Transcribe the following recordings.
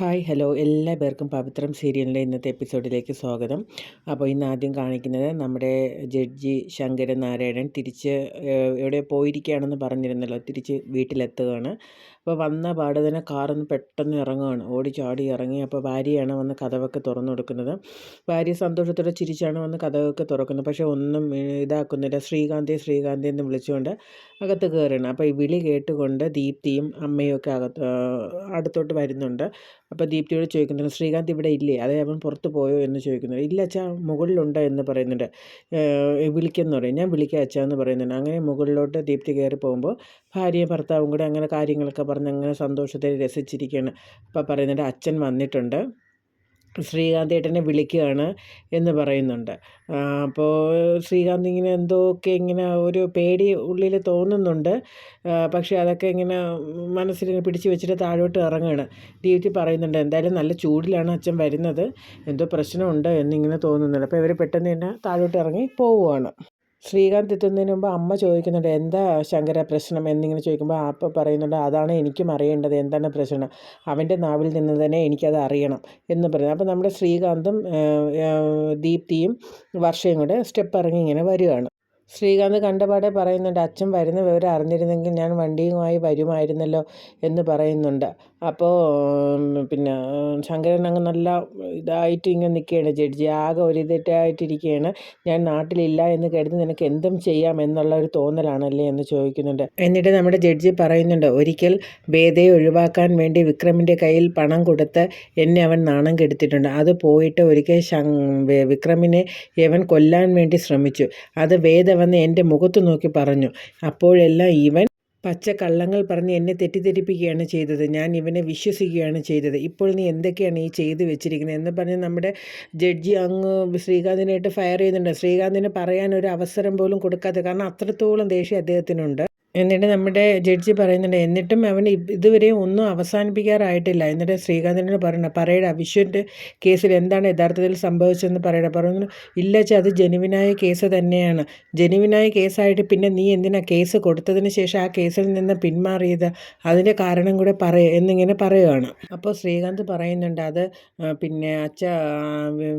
Hi hello എല്ലാ പേർക്കും പവിത്രം സീരിയലിന്റെ ഇന്നത്തെ എപ്പിസോഡിലേക്ക് സ്വാഗതം. അപ്പോൾ ഇന്ന് ആദ്യം കാണിക്കുന്നത് നമ്മുടെ ജഡ്ജി ശങ്കരൻ നാരായണൻ തിരിച്ച് എവിടെ പോയിരിക്കുകയാണെന്ന് പറഞ്ഞിരുന്നല്ലോ തിരിച്ച് വീട്ടിലെത്തുകയാണ്. അപ്പോൾ വന്ന പാടെ തന്നെ കാറൊന്ന് പെട്ടെന്ന് ഇറങ്ങുകയാണ് ഓടി ചാടി ഇറങ്ങി. അപ്പോൾ ഭാര്യയാണ് വന്ന് കഥവൊക്കെ തുറന്നു കൊടുക്കുന്നത്. ഭാര്യ സന്തോഷത്തോടെ ചിരിച്ചാണ് വന്ന് കഥവൊക്കെ തുറക്കുന്നത്. പക്ഷേ ഒന്നും ഇതാക്കുന്നില്ല. ശ്രീകാന്തി ശ്രീകാന്തി എന്ന് വിളിച്ചുകൊണ്ട് അകത്ത് കയറുകയാണ്. അപ്പോൾ ഈ വിളി കേട്ടുകൊണ്ട് ദീപ്തിയും അമ്മയും ഒക്കെ അകത്ത് അടുത്തോട്ട് വരുന്നുണ്ട്. അപ്പോൾ ദീപ്തിയോട് ചോദിക്കുന്നുണ്ട് ശ്രീകാന്ത് ഇവിടെ ഇല്ലേ? അതേ അവൻ പുറത്ത് പോയോ? എന്ന് ചോദിക്കുന്നുണ്ട്. ഇല്ല അച്ഛാ മുകളിലുണ്ട് എന്ന് പറയുന്നുണ്ട്. വിളിക്കുന്നു പറയും. ഞാൻ വിളിക്കാം അച്ഛാ എന്ന് പറയുന്നുണ്ട്. അങ്ങനെ മുകളിലോട്ട് ദീപ്തി കയറി പോകുമ്പോൾ ഭാര്യയും ഭർത്താവും കൂടെ അങ്ങനെ കാര്യങ്ങളൊക്കെ പറഞ്ഞ് അങ്ങനെ സന്തോഷത്തിൽ രസിച്ചിരിക്കുകയാണ് അപ്പോൾ പറയുന്നുണ്ട് അച്ഛൻ വന്നിട്ടുണ്ട്. ശ്രീകാന്ത് ഏട്ടനെ വിളിക്കുകയാണ് എന്ന് പറയുന്നുണ്ട്. അപ്പോൾ ശ്രീകാന്ത് ഇങ്ങനെ എന്തോക്കെ ഇങ്ങനെ ഒരു പേടി ഉള്ളിൽ തോന്നുന്നുണ്ട്. പക്ഷേ അതൊക്കെ ഇങ്ങനെ മനസ്സിൽ പിടിച്ച് വെച്ചിട്ട് താഴോട്ട് ഇറങ്ങുകയാണ് ദീപ്തി പറയുന്നുണ്ട് എന്തായാലും നല്ല ചൂടിലാണ് അച്ഛൻ വരുന്നത്. എന്തോ പ്രശ്നമുണ്ട് എന്നിങ്ങനെ തോന്നുന്നുണ്ട്. അപ്പോൾ ഇവർ പെട്ടെന്ന് തന്നെ താഴോട്ട് ഇറങ്ങി പോവുകയാണ് ശ്രീകാന്ത് എത്തുന്നതിന് മുമ്പ് അമ്മ ചോദിക്കുന്നുണ്ട് എന്താ ശങ്കര പ്രശ്നം? എന്നിങ്ങനെ ചോദിക്കുമ്പോൾ ആപ്പ പറയുന്നുണ്ട് അതാണ് എനിക്കും അറിയേണ്ടത് എന്താണ് പ്രശ്നം? അവന്റെ നാവിൽ നിന്ന് തന്നെ എനിക്കത് അറിയണം എന്ന് പറയുന്നത് അപ്പോൾ നമ്മുടെ ശ്രീകാന്തും ദീപ്തിയും വർഷയും കൂടെ സ്റ്റെപ്പ് ഇറങ്ങി ഇങ്ങനെ വരികയാണ് ശ്രീകാന്ത് കണ്ടപാടെ പറയുന്നുണ്ട് അച്ഛൻ വരുന്ന വിവരം അറിഞ്ഞിരുന്നെങ്കിൽ ഞാൻ വണ്ടിയുമായി വരുമായിരുന്നല്ലോ എന്ന് പറയുന്നുണ്ട്. അപ്പോൾ പിന്നെ ശങ്കരൻ അങ്ങ് നല്ല ഇതായിട്ട് ഇങ്ങനെ നിൽക്കുകയാണ്. ജഡ്ജി ആകെ ഒരു ഇതായിട്ടിരിക്കുകയാണ്. ഞാൻ നാട്ടിലില്ല എന്ന് കരുതി നിനക്ക് എന്തും ചെയ്യാം എന്നുള്ള ഒരു തോന്നലാണല്ലേ എന്ന് ചോദിക്കുന്നുണ്ട്. എന്നിട്ട് നമ്മുടെ ജഡ്ജി പറയുന്നുണ്ട് ഒരിക്കൽ വേദയെ ഒഴിവാക്കാൻ വേണ്ടി വിക്രമിന്റെ കയ്യിൽ പണം കൊടുത്ത് എന്നെ അവൻ നാണം കെടുത്തിട്ടുണ്ട്. അത് പോയിട്ട് ഒരിക്കൽ വിക്രമിനെ യവൻ കൊല്ലാൻ വേണ്ടി ശ്രമിച്ചു. അത് വേദ വന്ന് എന്റെ മുഖത്ത് നോക്കി പറഞ്ഞു. അപ്പോഴെല്ലാം ഇവൻ പച്ച കള്ളങ്ങൾ പറഞ്ഞ് എന്നെ തെറ്റിദ്ധരിപ്പിക്കുകയാണ് ചെയ്തത്. ഞാൻ ഇവനെ വിശ്വസിക്കുകയാണ് ചെയ്തത്. ഇപ്പോൾ നീ എന്തൊക്കെയാണ് ഈ ചെയ്തു വെച്ചിരിക്കുന്നത്? എന്ന് പറഞ്ഞ് നമ്മുടെ ജഡ്ജി അങ്ങ് ശ്രീകാന്തിനായിട്ട് ഫയർ ചെയ്യുന്നുണ്ട്. ശ്രീകാന്തിന് പറയാൻ ഒരു അവസരം പോലും കൊടുക്കാതെ കാരണം അത്രത്തോളം ദേഷ്യം അദ്ദേഹത്തിനുണ്ട്. എന്നിട്ട് നമ്മുടെ ജഡ്ജി പറയുന്നുണ്ട് എന്നിട്ടും അവൻ ഇതുവരെയും ഒന്നും അവസാനിപ്പിക്കാറായിട്ടില്ല. എന്നിട്ട് ശ്രീകാന്തിനോട് പറയണ പറയടാ വിശ്വന്റെ കേസിൽ എന്താണ് യഥാർത്ഥത്തിൽ സംഭവിച്ചതെന്ന് പറയട. പറഞ്ഞു ഇല്ല ചെ അത് ജനുവിനായ കേസ് തന്നെയാണ്. ജനുവിനായ കേസായിട്ട് പിന്നെ നീ എന്തിനാ കേസ് കൊടുത്തതിന് ശേഷം ആ കേസിൽ നിന്ന് പിന്മാറിയത്? അതിന്റെ കാരണം കൂടെ പറയ എന്നിങ്ങനെ പറയുകയാണ് അപ്പോൾ ശ്രീകാന്ത് പറയുന്നുണ്ട് അത് പിന്നെ അച്ഛ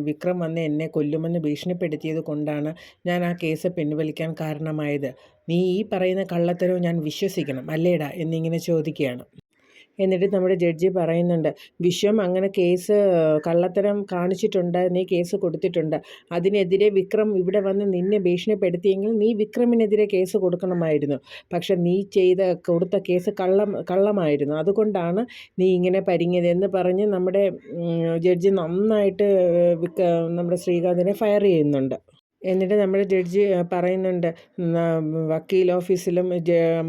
വിക്രം വന്ന് എന്നെ കൊല്ലുമെന്ന് ഭീഷണിപ്പെടുത്തിയത് കൊണ്ടാണ് ഞാൻ ആ കേസ് പിൻവലിക്കാൻ കാരണമായത്. നീ ഈ പറയുന്ന കള്ളത്തരവും ഞാൻ വിശ്വസിക്കണം അല്ലേടാ എന്നിങ്ങനെ ചോദിക്കുകയാണ്. എന്നിട്ട് നമ്മുടെ ജഡ്ജി പറയുന്നുണ്ട് വിശ്വം അങ്ങനെ കേസ് കള്ളത്തരം കാണിച്ചിട്ടുണ്ട് നീ കേസ് കൊടുത്തിട്ടുണ്ട്. അതിനെതിരെ വിക്രം ഇവിടെ വന്ന് നിന്നെ ഭീഷണിപ്പെടുത്തിയെങ്കിൽ നീ വിക്രമിനെതിരെ കേസ് കൊടുക്കണമായിരുന്നു. പക്ഷെ നീ ചെയ്ത കൊടുത്ത കേസ് കള്ളം കള്ളമായിരുന്നു. അതുകൊണ്ടാണ് നീ ഇങ്ങനെ പരിങ്ങിയത്. എന്ന് പറഞ്ഞ് നമ്മുടെ ജഡ്ജി നന്നായിട്ട് നമ്മുടെ ശ്രീകാന്തിനെ ഫയർ ചെയ്യുന്നുണ്ട്. എന്നിട്ട് നമ്മുടെ ജഡ്ജി പറയുന്നുണ്ട് വക്കീൽ ഓഫീസിലും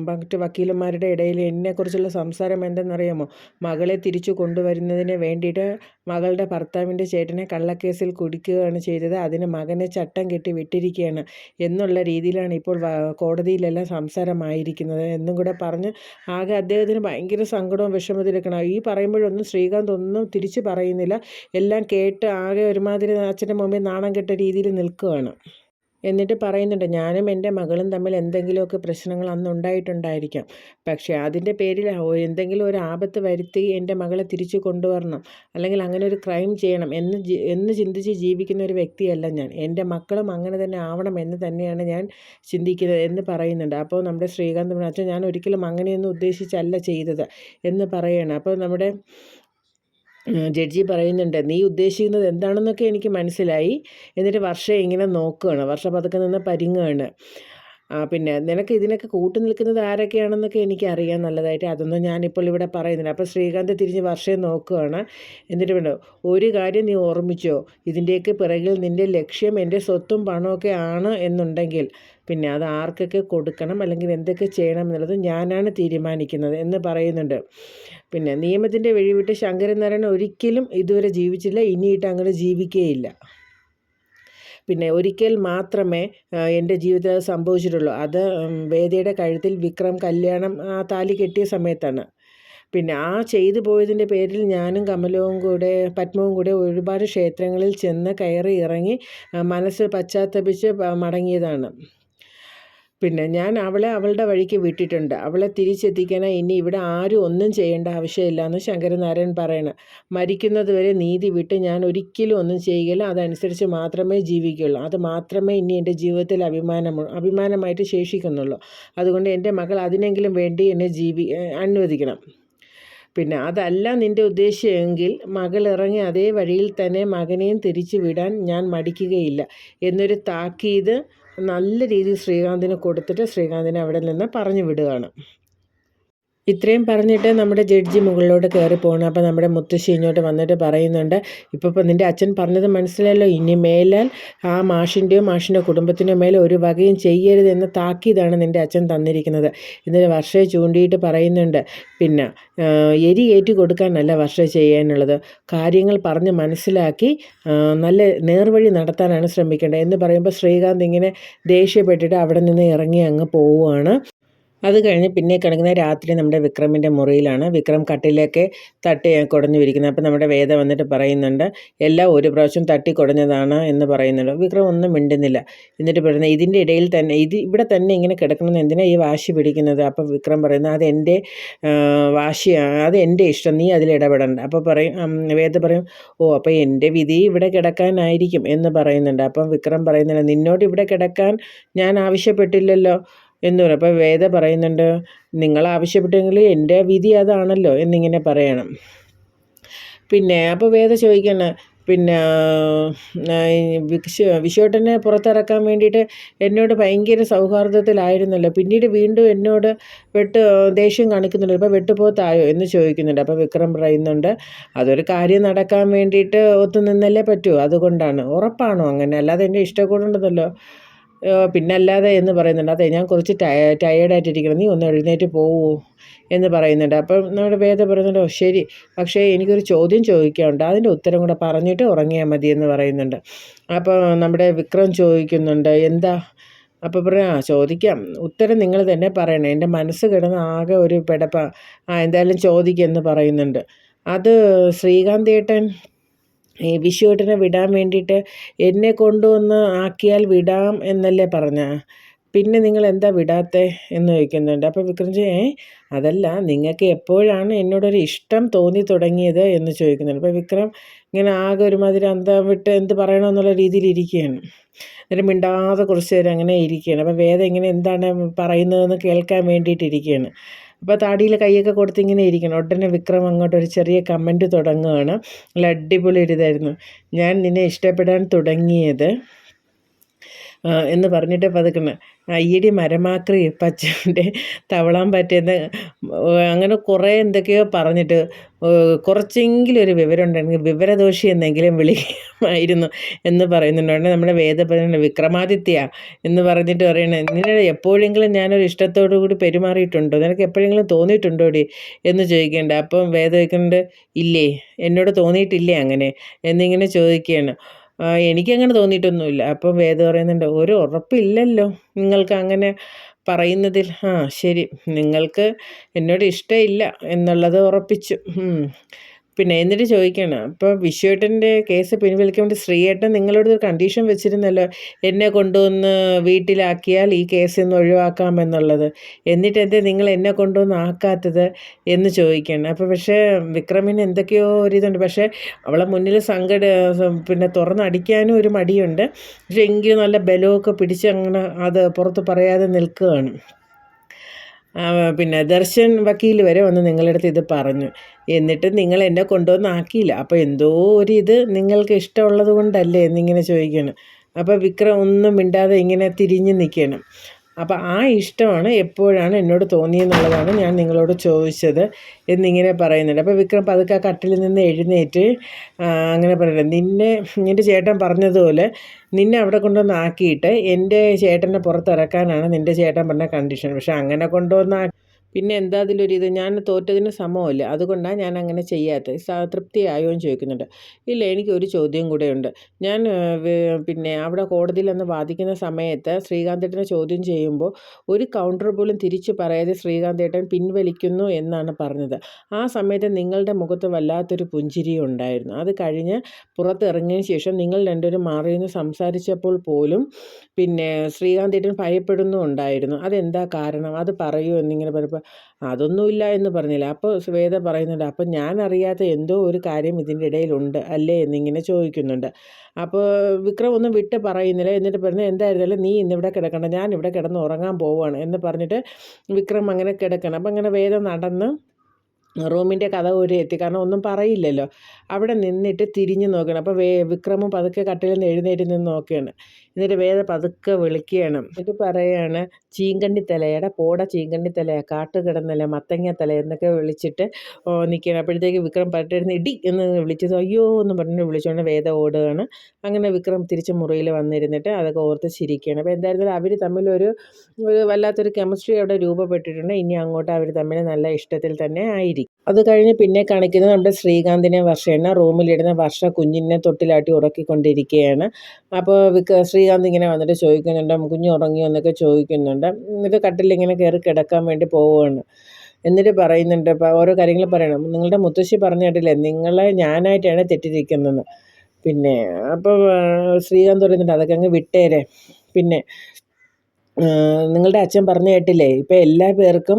മറ്റ് വക്കീലന്മാരുടെ ഇടയിൽ എന്നെക്കുറിച്ചുള്ള സംസാരം എന്തെന്നറിയാമോ? മകളെ തിരിച്ചു കൊണ്ടുവരുന്നതിന് വേണ്ടിയിട്ട് മകളുടെ ഭർത്താവിന്റെ ചേട്ടനെ കള്ളക്കേസിൽ കുടിക്കുകയാണ് ചെയ്തത്. അതിന് മകനെ ചട്ടം കെട്ടി വിട്ടിരിക്കുകയാണ് എന്നുള്ള രീതിയിലാണ് ഇപ്പോൾ കോടതിയിലെല്ലാം സംസാരമായിരിക്കുന്നത്. എന്നും കൂടെ പറഞ്ഞ് ആകെ അദ്ദേഹത്തിന് ഭയങ്കര സങ്കടവും വിഷമത്തിലെക്കണം ഈ പറയുമ്പോഴൊന്നും ശ്രീകാന്ത് ഒന്നും തിരിച്ചു പറയുന്നില്ല. എല്ലാം കേട്ട് ആകെ ഒരുമാതിരി അച്ഛന്റെ മുമ്പിൽ നാണം കെട്ട രീതിയിൽ നിൽക്കുകയാണ്. എന്നിട്ട് പറയുന്നുണ്ട് ഞാനും എന്റെ മകളും തമ്മിൽ എന്തെങ്കിലുമൊക്കെ പ്രശ്നങ്ങൾ അന്ന് ഉണ്ടായിട്ടുണ്ടായിരിക്കാം. പക്ഷേ അതിന്റെ പേരിൽ എന്തെങ്കിലും ഒരു ആപത്ത് വരുത്തി എന്റെ മകളെ തിരിച്ചു കൊണ്ടുവരണം. അല്ലെങ്കിൽ അങ്ങനെ ഒരു ക്രൈം ചെയ്യണം എന്ന് എന്ന് ചിന്തിച്ച് ജീവിക്കുന്ന ഒരു വ്യക്തിയല്ല ഞാൻ. എന്റെ മക്കളും അങ്ങനെ തന്നെ ആവണം എന്ന് തന്നെയാണ് ഞാൻ ചിന്തിക്കുന്നത് എന്ന് പറയുന്നുണ്ട്. അപ്പോൾ നമ്മുടെ ശ്രീകാന്ത് അച്ഛൻ ഞാൻ ഒരിക്കലും അങ്ങനെയൊന്നും ഉദ്ദേശിച്ചല്ല ചെയ്തത് എന്ന് പറയണം. അപ്പോൾ നമ്മുടെ ജഡ്ജി പറയുന്നുണ്ട് നീ ഉദ്ദേശിക്കുന്നത് എന്താണെന്നൊക്കെ എനിക്ക് മനസ്സിലായി. എന്നിട്ട് വർഷ ഇങ്ങനെ നോക്കുകയാണ്. വർഷ പതുക്കെ നിന്ന് പരിങ്ങുകയാണ്. പിന്നെ നിനക്ക് ഇതിനൊക്കെ കൂട്ടു നിൽക്കുന്നത് ആരൊക്കെയാണെന്നൊക്കെ എനിക്കറിയാം നല്ലതായിട്ട്. അതൊന്നും ഞാനിപ്പോൾ ഇവിടെ പറയുന്നില്ല. അപ്പോൾ ശ്രീകാന്ത് തിരിഞ്ഞ് വർഷയെ നോക്കുകയാണ്. എന്നിട്ട് വേണ്ട ഒരു കാര്യം നീ ഓർമ്മിച്ചോ. ഇതിന്റെയൊക്കെ പിറകിൽ നിന്റെ ലക്ഷ്യം എന്റെ സ്വത്തും പണമൊക്കെ ആണ് എന്നുണ്ടെങ്കിൽ പിന്നെ അത് ആർക്കൊക്കെ കൊടുക്കണം അല്ലെങ്കിൽ എന്തൊക്കെ ചെയ്യണം എന്നുള്ളത് ഞാനാണ് തീരുമാനിക്കുന്നത് എന്ന് പറയുന്നുണ്ട്. പിന്നെ നിയമത്തിന്റെ വഴിവിട്ട് ശങ്കരനാരായണൻ ഒരിക്കലും ഇതുവരെ ജീവിച്ചില്ല ഇനിയിട്ട് അങ്ങനെ ജീവിക്കുകയില്ല പിന്നെ ഒരിക്കൽ മാത്രമേ എന്റെ ജീവിതത്തിൽ സംഭവിച്ചിട്ടുള്ളൂ. അത് വേദയുടെ കഴുത്തിൽ വിക്രം കല്യാണം ആ താലി കെട്ടിയ സമയത്താണ്. പിന്നെ ആ ചെയ്തു പോയതിന്റെ പേരിൽ ഞാനും കമലവും കൂടെ പത്മവും കൂടെ ഒരുപാട് ക്ഷേത്രങ്ങളിൽ ചെന്ന് കയറി ഇറങ്ങി മനസ്സ് പശ്ചാത്തപിച്ച് മടങ്ങിയതാണ്. പിന്നെ ഞാൻ അവളെ അവളുടെ വഴിക്ക് വിട്ടിട്ടുണ്ട്. അവളെ തിരിച്ചെത്തിക്കാനായി ഇനി ഇവിടെ ആരും ഒന്നും ചെയ്യേണ്ട ആവശ്യമില്ല എന്ന് ശങ്കരനാരായൺ പറയണം. മരിക്കുന്നതുവരെ നീതി വിട്ട് ഞാൻ ഒരിക്കലും ഒന്നും ചെയ്യുകയില്ല അതനുസരിച്ച് മാത്രമേ ജീവിക്കുകയുള്ളൂ അത് മാത്രമേ ഇനി എന്റെ ജീവിതത്തിൽ അഭിമാനം അഭിമാനമായിട്ട് ശേഷിക്കുന്നുള്ളൂ. അതുകൊണ്ട് എന്റെ മകൾ അതിനെങ്കിലും വേണ്ടി എന്നെ ജീവി അനുവദിക്കണം. പിന്നെ അതല്ല നിന്റെ ഉദ്ദേശ്യമെങ്കിൽ മകൾ ഇറങ്ങി അതേ വഴിയിൽ തന്നെ മകനെയും തിരിച്ചു വിടാൻ ഞാൻ മടിക്കുകയില്ല. എന്നൊരു താക്കീത് നല്ല രീതിയിൽ ശ്രീകാന്തിന് കൊടുത്തിട്ട് ശ്രീകാന്തിനെ അവിടെ നിന്ന് പറഞ്ഞു വിടുകയാണ്. ഇത്രയും പറഞ്ഞിട്ട് നമ്മുടെ ജഡ്ജി മുകളിലോട്ട് കയറി പോകണം അപ്പോൾ നമ്മുടെ മുത്തശ്ശി ഇങ്ങോട്ട് വന്നിട്ട് പറയുന്നുണ്ട് ഇപ്പോൾ നിന്റെ അച്ഛൻ പറഞ്ഞത് മനസ്സിലല്ലോ ഇനി മേലാൽ ആ മാഷിന്റെയോ മാഷിന്റെ കുടുംബത്തിന്റെ മേലെ ഒരു വകയും ചെയ്യരുത് എന്ന താക്കീതാണ് നിന്റെ അച്ഛൻ തന്നിരിക്കുന്നത്. ഇന്നലെ വർഷയെ ചൂണ്ടിയിട്ട് പറയുന്നുണ്ട് പിന്നെ എരി ഏറ്റു കൊടുക്കാനല്ല വർഷ ചെയ്യാനുള്ളത്. കാര്യങ്ങൾ പറഞ്ഞ് മനസ്സിലാക്കി നല്ല നേർവഴി നടത്താനാണ് ശ്രമിക്കേണ്ടത്. എന്ന് പറയുമ്പോൾ ശ്രീകാന്ത് ഇങ്ങനെ ദേഷ്യപ്പെട്ടിട്ട് അവിടെ നിന്ന് ഇറങ്ങി അങ്ങ് പോവുകയാണ് അത് കഴിഞ്ഞ് പിന്നെ കിടക്കുന്ന രാത്രി നമ്മുടെ വിക്രമിന്റെ മുറിയിലാണ്. വിക്രം കട്ടിലേക്ക് തട്ടി കുടഞ്ഞു വിരിക്കുന്നത് അപ്പോൾ നമ്മുടെ വേദ വന്നിട്ട് പറയുന്നുണ്ട് എല്ലാം ഒരു പ്രാവശ്യം തട്ടി കുടഞ്ഞതാണ് എന്ന് പറയുന്നുണ്ട്. വിക്രം ഒന്നും മിണ്ടുന്നില്ല. എന്നിട്ട് പറയുന്നത് ഇതിന്റെ ഇടയിൽ തന്നെ ഇത് ഇവിടെ തന്നെ ഇങ്ങനെ കിടക്കണമെന്ന് എന്തിനാണ് ഈ വാശി പിടിക്കുന്നത്? അപ്പോൾ വിക്രം പറയുന്നത് അത് എന്റെ വാശിയാണ് അത് എന്റെ ഇഷ്ടം നീ അതിൽ ഇടപെടണ്ട. അപ്പോൾ പറയും വേദ പറയും ഓ അപ്പോൾ എന്റെ വിധി ഇവിടെ കിടക്കാനായിരിക്കും എന്ന് പറയുന്നുണ്ട്. അപ്പം വിക്രം പറയുന്നില്ല നിന്നോട് ഇവിടെ കിടക്കാൻ ഞാൻ ആവശ്യപ്പെട്ടില്ലല്ലോ. എന്ന് പറയും. അപ്പോൾ വേദ പറയുന്നുണ്ട് നിങ്ങൾ ആവശ്യപ്പെട്ടെങ്കിൽ എന്റെ വിധി അതാണല്ലോ എന്നിങ്ങനെ പറയണം. പിന്നെ അപ്പോൾ വേദ ചോദിക്കണം പിന്നെ വിശ്വ വിശ്വട്ടനെ പുറത്തിറക്കാൻ വേണ്ടിയിട്ട് എന്നോട് ഭയങ്കര സൗഹാർദ്ദത്തിലായിരുന്നല്ലോ. പിന്നീട് വീണ്ടും എന്നോട് വെട്ട് ദേഷ്യം കാണിക്കുന്നുണ്ട്. ഇപ്പോൾ വെട്ടുപോത്തായോ? എന്ന് ചോദിക്കുന്നുണ്ട്. അപ്പോൾ വിക്രം പറയുന്നുണ്ട് അതൊരു കാര്യം നടക്കാൻ വേണ്ടിയിട്ട് ഒത്തു നിന്നല്ലേ പറ്റൂ. അതുകൊണ്ടാണ്. ഉറപ്പാണോ അങ്ങനെ? അല്ലാതെ എന്റെ ഇഷ്ടക്കൂടുണ്ടല്ലോ പിന്നെ അല്ലാതെ എന്ന് പറയുന്നുണ്ട്. അതെ ഞാൻ കുറച്ച് ടയേർഡായിട്ടിരിക്കണം നീ ഒന്ന് എഴുന്നേറ്റ് പോവൂ എന്ന് പറയുന്നുണ്ട്. അപ്പം നമ്മുടെ വേദ പറയുന്നുണ്ട് ശരി. പക്ഷേ എനിക്കൊരു ചോദ്യം ചോദിക്കാനുണ്ട്. അതിന്റെ ഉത്തരം കൂടെ പറഞ്ഞിട്ട് ഉറങ്ങിയാൽ മതി എന്ന് പറയുന്നുണ്ട്. അപ്പോൾ നമ്മുടെ വിക്രം ചോദിക്കുന്നുണ്ട് എന്താ? അപ്പോൾ പറയാം ആ ചോദിക്കാം. ഉത്തരം നിങ്ങൾ തന്നെ പറയണം. എന്റെ മനസ്സ് കിടന്ന ആകെ ഒരു പെടപ്പ. ആ എന്തായാലും ചോദിക്കുമെന്ന് പറയുന്നുണ്ട്. അത് ശ്രീകാന്ത് ഏട്ടൻ ഈ വിഷുവേട്ടനെ വിടാൻ വേണ്ടിയിട്ട് എന്നെ കൊണ്ടുവന്ന് ആക്കിയാൽ വിടാം എന്നല്ലേ പറഞ്ഞ? പിന്നെ നിങ്ങൾ എന്താ വിടാത്തെ എന്ന് ചോദിക്കുന്നുണ്ട്. അപ്പോൾ വിക്രംജി ഏ അതല്ല നിങ്ങൾക്ക് എപ്പോഴാണ് എന്നോടൊരു ഇഷ്ടം തോന്നി തുടങ്ങിയത് എന്ന് ചോദിക്കുന്നുണ്ട്. അപ്പോൾ വിക്രം ഇങ്ങനെ ആകെ ഒരുമാതിരി എന്താ വിട്ട് എന്ത് പറയണമെന്നുള്ള രീതിയിൽ ഇരിക്കുകയാണ്. എന്നിട്ട് മിണ്ടാതെ കുറച്ച് നേരം അങ്ങനെ ഇരിക്കുകയാണ്. അപ്പോൾ വേദം ഇങ്ങനെ എന്താണ് പറയുന്നതെന്ന് കേൾക്കാൻ വേണ്ടിയിട്ടിരിക്കുകയാണ് അപ്പോൾ താടിയിൽ കൈയൊക്കെ കൊടുത്ത് ഇങ്ങനെ ഇരിക്കണം. ഉടനെ വിക്രം അങ്ങോട്ട് ഒരു ചെറിയ കമന്റ് തുടങ്ങുകയാണ് നല്ല അടിപൊളി ഒരു ഞാൻ നിന്നെ ഇഷ്ടപ്പെടാൻ തുടങ്ങിയത്. എന്ന് പറഞ്ഞിട്ട് പതുക്കുന്ന. അയ്യടി മരമാക്രി പച്ചന്റെ തവളാൻ പറ്റിയെന്ന് അങ്ങനെ കുറേ എന്തൊക്കെയോ പറഞ്ഞിട്ട് കുറച്ചെങ്കിലും ഒരു വിവരം ഉണ്ടെങ്കിൽ വിവരദോഷി എന്നെങ്കിലും വിളിക്കുമായിരുന്നു എന്ന് പറയുന്നുണ്ട്. നമ്മുടെ വേദപരണ വിക്രമാദിത്യ എന്ന് പറഞ്ഞിട്ട് പറയണത് നിന്നെ എപ്പോഴെങ്കിലും ഞാനൊരു ഇഷ്ടത്തോടു കൂടി പെരുമാറിയിട്ടുണ്ടോ? നിനക്ക് എപ്പോഴെങ്കിലും തോന്നിയിട്ടുണ്ടോ ഡി എന്ന് ചോദിക്കേണ്ട അപ്പം വേദ വയ്ക്കുന്നുണ്ട് ഇല്ലേ എന്നോട് തോന്നിയിട്ടില്ലേ അങ്ങനെ? എന്നിങ്ങനെ ചോദിക്കുകയാണ്. എനിക്കങ്ങനെ തോന്നിയിട്ടൊന്നുമില്ല. അപ്പം വേദ പറയുന്നുണ്ട് ഒരു ഉറപ്പില്ലല്ലോ നിങ്ങൾക്ക് അങ്ങനെ പറയുന്നതിൽ. ആ ശരി. നിങ്ങൾക്ക് എന്നോട് ഇഷ്ടമില്ല എന്നുള്ളത് ഉറപ്പിച്ചു. പിന്നെ എന്നിട്ട് ചോദിക്കണം അപ്പോൾ വിശ്വേട്ടന്റെ കേസ് പിൻവലിക്കാൻ വേണ്ടി ശ്രീയേട്ടൻ നിങ്ങളോട് ഒരു കണ്ടീഷൻ വെച്ചിരുന്നല്ലോ എന്നെ കൊണ്ടുവന്ന് വീട്ടിലാക്കിയാൽ ഈ കേസിൽ നിന്ന് ഒഴിവാക്കാമെന്നുള്ളത് എന്നിട്ട് എന്തേ നിങ്ങൾ എന്നെ കൊണ്ടുവന്ന് ആക്കാത്തത്? എന്ന് ചോദിക്കണം. അപ്പോൾ പക്ഷേ വിക്രമിന് എന്തൊക്കെയോ ഒരിതുണ്ട് പക്ഷേ അവളെ മുന്നിൽ സങ്കട പിന്നെ തുറന്നടിക്കാനും ഒരു മടിയുണ്ട്. പക്ഷേ എങ്കിലും നല്ല ബലമൊക്കെ പിടിച്ച് അങ്ങനെ അത് പുറത്ത് പറയാതെ നിൽക്കുകയാണ്. പിന്നെ ദർശൻ വക്കീൽ വരെ വന്ന് നിങ്ങളുടെ അടുത്ത് ഇത് പറഞ്ഞു. എന്നിട്ട് നിങ്ങൾ എന്നെ കൊണ്ടുവന്ന് ആക്കിയില്ല. അപ്പോൾ എന്തോ ഒരു ഇത് നിങ്ങൾക്ക് ഇഷ്ടമുള്ളത് കൊണ്ടല്ലേ എന്നിങ്ങനെ ചോദിക്കണം. അപ്പോൾ വിക്രം ഒന്നും മിണ്ടാതെ ഇങ്ങനെ തിരിഞ്ഞ് നിൽക്കണം. അപ്പോൾ ആ ഇഷ്ടമാണ് എപ്പോഴാണ് എന്നോട് തോന്നിയെന്നുള്ളതാണ് ഞാൻ നിങ്ങളോട് ചോദിച്ചത് എന്നിങ്ങനെ പറയുന്നുണ്ട്. അപ്പോൾ വിക്രം പതുക്കെ കട്ടിൽ നിന്ന് എഴുന്നേറ്റ് അങ്ങനെ പറയുന്നത് നിന്നെ നിന്റെ ചേട്ടൻ പറഞ്ഞതുപോലെ നിന്നെ അവിടെ കൊണ്ടുവന്ന് ആക്കിയിട്ട് എന്റെ ചേട്ടനെ പുറത്തിറക്കാനാണ് നിന്റെ ചേട്ടൻ പറഞ്ഞ കണ്ടീഷൻ പക്ഷേ അങ്ങനെ കൊണ്ടുവന്ന പിന്നെ എന്താ അതിലൊരു ഇത് ഞാൻ തോറ്റതിന് സമമല്ലേ അതുകൊണ്ടാണ് ഞാൻ അങ്ങനെ ചെയ്യാത്തത്. തൃപ്തിയായോ എന്ന് ചോദിക്കുന്നുണ്ട്. ഇല്ല എനിക്ക് ഒരു ചോദ്യം കൂടെ ഉണ്ട്. ഞാൻ പിന്നെ അവിടെ കോടതിയിൽ നിന്ന് വാദിക്കുന്ന സമയത്ത് ശ്രീകാന്തേട്ടനെ ചോദ്യം ചെയ്യുമ്പോൾ ഒരു കൗണ്ടർ പോലും തിരിച്ചു പറയാതെ ശ്രീകാന്തേട്ടൻ പിൻവലിക്കുന്നു എന്നാണ് പറഞ്ഞത്. ആ സമയത്ത് നിങ്ങളുടെ മുഖത്ത് വല്ലാത്തൊരു പുഞ്ചിരി ഉണ്ടായിരുന്നു. അത് കഴിഞ്ഞ് പുറത്തിറങ്ങിയതിന് ശേഷം നിങ്ങൾ രണ്ടുപേരും മാറി നിന്ന് സംസാരിച്ചപ്പോൾ പോലും പിന്നെ ശ്രീകാന്തേട്ടൻ ഭയപ്പെടുന്നുണ്ടായിരുന്നു. അതെന്താ കാരണം? അത് പറയൂ എന്നിങ്ങനെ പറഞ്ഞപ്പോൾ അതൊന്നുമില്ല എന്ന് പറഞ്ഞില്ല. അപ്പോൾ ശ്വേത പറയുന്നുണ്ട് അപ്പോൾ ഞാൻ അറിയാത്ത എന്തോ ഒരു കാര്യം ഇതിന്റെ ഇടയിലുണ്ട് അല്ലേ? എന്നിങ്ങനെ ചോദിക്കുന്നുണ്ട്. അപ്പോൾ വിക്രം ഒന്നും വിട്ട് പറയുന്നില്ല. എന്നിട്ട് പറഞ്ഞു എന്തായിരുന്നാലും നീ ഇന്നിവിടെ കിടക്കണ്ട. ഞാൻ ഇവിടെ കിടന്ന് ഉറങ്ങാൻ പോവുകയാണ്. എന്ന് പറഞ്ഞിട്ട് വിക്രം അങ്ങനെ കിടക്കണം. അപ്പം അങ്ങനെ വേദം നടന്ന് റൂമിന്റെ കഥ ഒരു എത്തി. കാരണം ഒന്നും പറയില്ലല്ലോ. അവിടെ നിന്നിട്ട് തിരിഞ്ഞ് നോക്കണം. അപ്പോൾ വേ വിക്രമും പതുക്കെ കട്ടിലിൽ നിന്ന് എഴുന്നേറ്റ് നിന്ന് നോക്കുകയാണ്. എന്നിട്ട് വേദ പതുക്കെ വിളിക്കുകയാണ്. എന്നിട്ട് പറയുകയാണ് ചീങ്കണ്ടി തലയുടെ പോട ചീങ്കണ്ണി തലയ കാട്ടുകിടന്നല മത്തങ്ങ തല എന്നൊക്കെ വിളിച്ചിട്ട് നിൽക്കുകയാണ്. അപ്പോഴത്തേക്ക് വിക്രം പട്ടിരുന്ന് ഇടി എന്ന് വിളിച്ചത് അയ്യോ എന്ന് പറഞ്ഞിട്ട് വിളിച്ചുകൊണ്ട് വേദ ഓടുകയാണ്. അങ്ങനെ വിക്രം തിരിച്ച് മുറിയിൽ വന്നിരുന്നിട്ട് അതൊക്കെ ഓർത്ത് ചിരിക്കുകയാണ്. അപ്പോൾ എന്തായിരുന്നാലും അവർ തമ്മിലൊരു ഒരു വല്ലാത്തൊരു കെമിസ്ട്രി അവിടെ രൂപപ്പെട്ടിട്ടുണ്ട്. ഇനി അങ്ങോട്ട് അവർ തമ്മിൽ നല്ല ഇഷ്ടത്തിൽ തന്നെ ആയിരിക്കും. അത് കഴിഞ്ഞ് പിന്നെ കാണിക്കുന്നത് നമ്മുടെ ശ്രീകാന്തിനെ വർഷേണ റൂമിലിടുന്ന വർഷ കുഞ്ഞിനെ തൊട്ടിലാട്ടി ഉറക്കിക്കൊണ്ടിരിക്കുകയാണ്. അപ്പോൾ വിക്ക ശ്രീകാന്ത് ഇങ്ങനെ വന്നിട്ട് ചോദിക്കുന്നുണ്ട് കുഞ്ഞ് ഉറങ്ങിയോ? എന്നൊക്കെ ചോദിക്കുന്നുണ്ട്. എന്നിട്ട് കട്ടിലിങ്ങനെ കയറി കിടക്കാൻ വേണ്ടി പോവുകയാണ്. എന്നിട്ട് പറയുന്നുണ്ട് ഓരോ കാര്യങ്ങൾ പറയണം. നിങ്ങളുടെ മുത്തശ്ശി പറഞ്ഞു കേട്ടില്ലേ നിങ്ങളെ ഞാനായിട്ടാണ് തെറ്റിരിക്കുന്നത് പിന്നെ അപ്പോൾ ശ്രീകാന്ത് പറയുന്നുണ്ട് അതൊക്കെ അങ്ങ് വിട്ടേരെ. പിന്നെ നിങ്ങളുടെ അച്ഛൻ പറഞ്ഞു കേട്ടില്ലേ? ഇപ്പം എല്ലാ പേർക്കും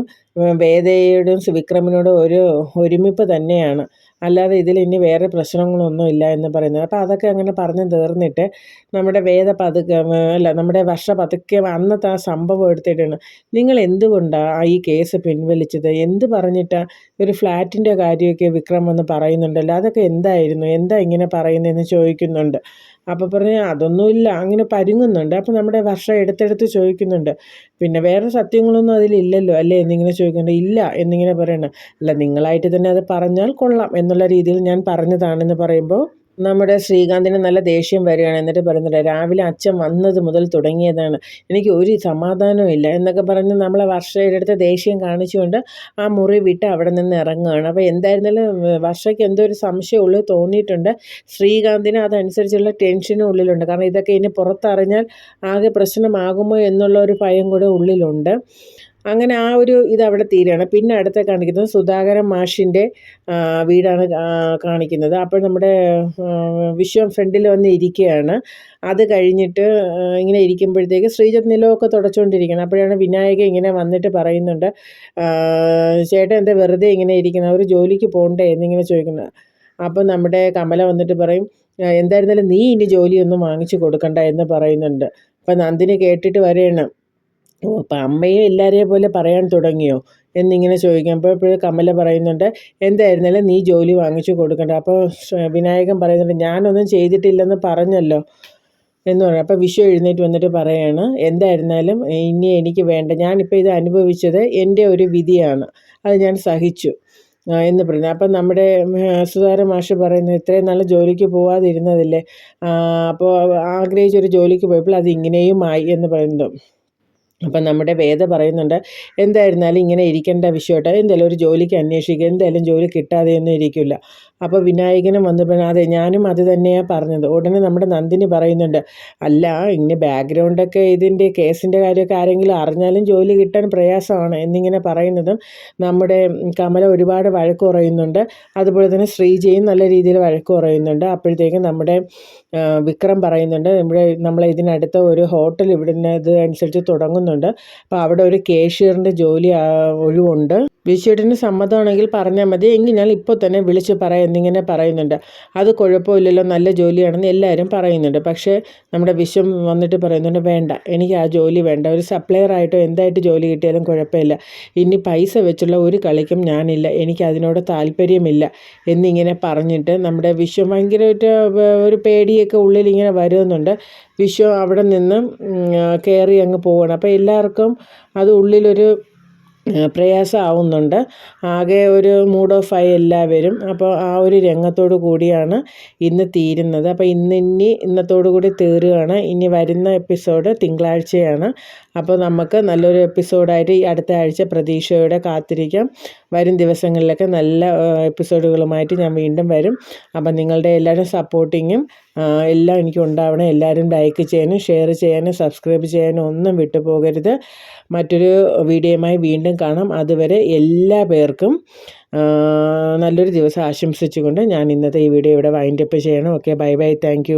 വേദയോടും വിക്രമിനോടും ഒരു ഒരുമിപ്പ് തന്നെയാണ്. അല്ലാതെ ഇതിൽ ഇനി വേറെ പ്രശ്നങ്ങളൊന്നും ഇല്ല എന്ന് പറയുന്നത്. അപ്പോൾ അതൊക്കെ അങ്ങനെ പറഞ്ഞു തീർന്നിട്ട് നമ്മുടെ വേദ പതുക്കെ അല്ല നമ്മുടെ വർഷ പതുക്കെ അന്നത്തെ ആ സംഭവം എടുത്തിട്ടാണ് നിങ്ങൾ എന്തുകൊണ്ടാണ് ഈ കേസ് പിൻവലിച്ചത്? എന്ത് പറഞ്ഞിട്ടാണ് ഒരു ഫ്ലാറ്റിന്റെ കാര്യമൊക്കെ വിക്രം വന്ന് പറയുന്നുണ്ടല്ലോ. അതൊക്കെ എന്തായിരുന്നു? എന്താ ഇങ്ങനെ പറയുന്നതെന്ന് ചോദിക്കുന്നുണ്ട്. അപ്പോൾ പറഞ്ഞ് അതൊന്നുമില്ല. അങ്ങനെ പരുങ്ങുന്നുണ്ട്. അപ്പോൾ നമ്മുടെ വർഷം എടുത്തെടുത്ത് ചോദിക്കുന്നുണ്ട്. പിന്നെ വേറെ സത്യങ്ങളൊന്നും അതിലില്ലല്ലോ അല്ലേ എന്നിങ്ങനെ ചോദിക്കുന്നുണ്ട്. ഇല്ല എന്നിങ്ങനെ പറയണം അല്ല നിങ്ങളായിട്ട് തന്നെ അത് പറഞ്ഞാൽ കൊള്ളാം എന്നുള്ള രീതിയിൽ ഞാൻ പറഞ്ഞതാണെന്ന് പറയുമ്പോൾ നമ്മുടെ ശ്രീകാന്തിന് നല്ല ദേഷ്യം വരികയാണ്. എന്നിട്ട് പറയുന്നില്ല രാവിലെ അച്ഛൻ വന്നത് മുതൽ തുടങ്ങിയതാണ്. എനിക്ക് ഒരു സമാധാനവും ഇല്ല. എന്നൊക്കെ പറഞ്ഞ് നമ്മളെ വർഷയുടെ അടുത്ത് ദേഷ്യം കാണിച്ചുകൊണ്ട് ആ മുറി വിട്ട് അവിടെ നിന്ന് ഇറങ്ങുകയാണ്. അപ്പോൾ എന്തായിരുന്നാലും വർഷയ്ക്ക് എന്തോ ഒരു സംശയം തോന്നിയിട്ടുണ്ട്. ശ്രീകാന്തിന് അതനുസരിച്ചുള്ള ടെൻഷനും ഉള്ളിലുണ്ട്. കാരണം ഇതൊക്കെ ഇനി പുറത്തറിഞ്ഞാൽ ആകെ പ്രശ്നമാകുമോ എന്നുള്ള ഒരു ഭയം കൂടെ ഉള്ളിലുണ്ട്. അങ്ങനെ ആ ഒരു ഇത് അവിടെ തീരുകയാണ്. പിന്നെ അടുത്ത കാണിക്കുന്നത് സുധാകരൻ മാഷിന്റെ വീടാണ് കാണിക്കുന്നത്. അപ്പോൾ നമ്മുടെ വിശ്വം ഫ്രണ്ടിൽ വന്ന് ഇരിക്കുകയാണ്. അത് കഴിഞ്ഞിട്ട് ഇങ്ങനെ ഇരിക്കുമ്പോഴത്തേക്ക് ശ്രീജത്ത് നിലമൊക്കെ തുടച്ചുകൊണ്ടിരിക്കണം അപ്പോഴാണ് വിനായക ഇങ്ങനെ വന്നിട്ട് പറയുന്നുണ്ട് ചേട്ടൻ എന്താ വെറുതെ ഇങ്ങനെ ഇരിക്കുന്നത്? അവർ ജോലിക്ക് പോകണ്ടേ എന്നിങ്ങനെ ചോദിക്കുന്നത് അപ്പം നമ്മുടെ കമല വന്നിട്ട് പറയും എന്തായിരുന്നാലും നീ ഇനി ജോലിയൊന്നും വാങ്ങിച്ചു കൊടുക്കണ്ട എന്ന് പറയുന്നുണ്ട്. അപ്പം നന്ദിനി കേട്ടിട്ട് വരെയാണ് ഓ അപ്പം അമ്മയെ എല്ലാവരെയും പോലെ പറയാൻ തുടങ്ങിയോ? എന്നിങ്ങനെ ചോദിക്കുമ്പോൾ കമല പറയുന്നുണ്ട് എന്തായിരുന്നാലും നീ ജോലി വാങ്ങിച്ചു കൊടുക്കണ്ട. അപ്പോൾ വിനായകൻ പറയുന്നുണ്ട് ഞാനൊന്നും ചെയ്തിട്ടില്ലെന്ന് പറഞ്ഞല്ലോ. എന്ന് പറഞ്ഞു. അപ്പോൾ വിഷു എഴുന്നേറ്റ് വന്നിട്ട് പറയാണ് എന്തായിരുന്നാലും ഇനി എനിക്ക് വേണ്ട. ഞാനിപ്പോൾ ഇത് അനുഭവിച്ചത് എന്റെ ഒരു വിധിയാണ്. അത് ഞാൻ സഹിച്ചു. എന്ന് പറഞ്ഞു. അപ്പം നമ്മുടെ സുധാര മാഷ് പറയുന്നു ഇത്രയും നല്ല ജോലിക്ക് പോവാതിരുന്നതല്ലേ? അപ്പോൾ ആഗ്രഹിച്ചൊരു ജോലിക്ക് പോയപ്പോൾ അത് ഇങ്ങനെയും ആയി എന്ന് പറയുന്നു. അപ്പം നമ്മുടെ വേദ പറയുന്നുണ്ട് എന്തായിരുന്നാലും ഇങ്ങനെ ഇരിക്കേണ്ട വിഷയമായിട്ട് എന്തായാലും ഒരു ജോലിക്ക് അന്വേഷിക്കുക എന്തായാലും ജോലി കിട്ടാതെയൊന്നും ഇരിക്കില്ല. അപ്പോൾ വിനായകനും വന്നപ്പോൾ അതെ ഞാനും അത് തന്നെയാണ് പറഞ്ഞത്. ഉടനെ നമ്മുടെ നന്ദിനി പറയുന്നുണ്ട് അല്ല ഇങ്ങനെ ബാക്ക്ഗ്രൗണ്ടൊക്കെ ഇതിന്റെ കേസിന്റെ കാര്യമൊക്കെ ആരെങ്കിലും അറിഞ്ഞാലും ജോലി കിട്ടാൻ പ്രയാസമാണ് എന്നിങ്ങനെ പറയുന്നതും നമ്മുടെ കമല ഒരുപാട് വഴക്ക് കുറയുന്നുണ്ട് അതുപോലെ തന്നെ ശ്രീജയും നല്ല രീതിയിൽ വഴക്ക് കുറയുന്നുണ്ട് അപ്പോഴത്തേക്കും നമ്മുടെ വിക്രം പറയുന്നുണ്ട് നമ്മുടെ നമ്മളെ ഇതിനടുത്ത ഒരു ഹോട്ടൽ ഇവിടുന്ന് ഇത് അനുസരിച്ച് തുടങ്ങുന്നുണ്ട്. അപ്പോൾ അവിടെ ഒരു കേഷ്യറിന്റെ ജോലി ഒഴിവുണ്ട്. വിശ്വേട്ടന് സമ്മതമാണെങ്കിൽ പറഞ്ഞാൽ മതി. എങ്കിൽ ഞാൻ ഇപ്പോൾ തന്നെ വിളിച്ച് പറയാം. എന്നിങ്ങനെ പറയുന്നുണ്ട്. അത് കുഴപ്പമില്ലല്ലോ. നല്ല ജോലിയാണെന്ന് എല്ലാവരും പറയുന്നുണ്ട്. പക്ഷേ നമ്മുടെ വിശ്വം വന്നിട്ട് പറയുന്നുണ്ട് വേണ്ട. എനിക്ക് ആ ജോലി വേണ്ട. ഒരു സപ്ലയർ ആയിട്ടോ എന്തായിട്ട് ജോലി കിട്ടിയാലും കുഴപ്പമില്ല. ഇനി പൈസ വെച്ചുള്ള ഒരു കളിക്കും ഞാനില്ല. എനിക്ക് അതിനോട് താല്പര്യമില്ല. എന്നിങ്ങനെ പറഞ്ഞിട്ട് നമ്മുടെ വിശ്വം ഭയങ്കരമായിട്ട് ഒരു പേടിയൊക്കെ ഉള്ളിൽ ഇങ്ങനെ വരുന്നുണ്ട്. വിശ്വം അവിടെ നിന്ന് കയറി അങ്ങ് പോവുകയാണ് അപ്പോൾ എല്ലാവർക്കും അത് ഉള്ളിലൊരു പ്രയാസമാവുന്നുണ്ട്. ആകെ ഒരു മൂഡ് ഓഫ് ആയി എല്ലാവരും. അപ്പോൾ ആ ഒരു രംഗത്തോടു കൂടിയാണ് ഇന്ന് തീരുന്നത്. അപ്പോൾ ഇന്ന് ഇനി ഇന്നത്തോടു കൂടി തീരുകയാണ് ഇനി വരുന്ന എപ്പിസോഡ് തിങ്കളാഴ്ചയാണ്. അപ്പോൾ നമുക്ക് നല്ലൊരു എപ്പിസോഡായിട്ട് ഈ അടുത്ത ആഴ്ച പ്രതീക്ഷയോടെ കാത്തിരിക്കാം. വരും ദിവസങ്ങളിലൊക്കെ നല്ല എപ്പിസോഡുകളുമായിട്ട് ഞാൻ വീണ്ടും വരും. അപ്പം നിങ്ങളുടെ എല്ലാവരും സപ്പോർട്ടിങ്ങും എല്ലാം എനിക്ക് ഉണ്ടാവണം. എല്ലാവരും ലൈക്ക് ചെയ്യാനും ഷെയർ ചെയ്യാനും സബ്സ്ക്രൈബ് ചെയ്യാനും ഒന്നും വിട്ടുപോകരുത്. മറ്റൊരു വീഡിയോയുമായി വീണ്ടും കാണാം. അതുവരെ എല്ലാ പേർക്കും നല്ലൊരു ദിവസം ആശംസിച്ചുകൊണ്ട് ഞാൻ ഇന്നത്തെ ഈ വീഡിയോ ഇവിടെ വൈൻഡപ്പ് ചെയ്യണം. Okay bye bye thank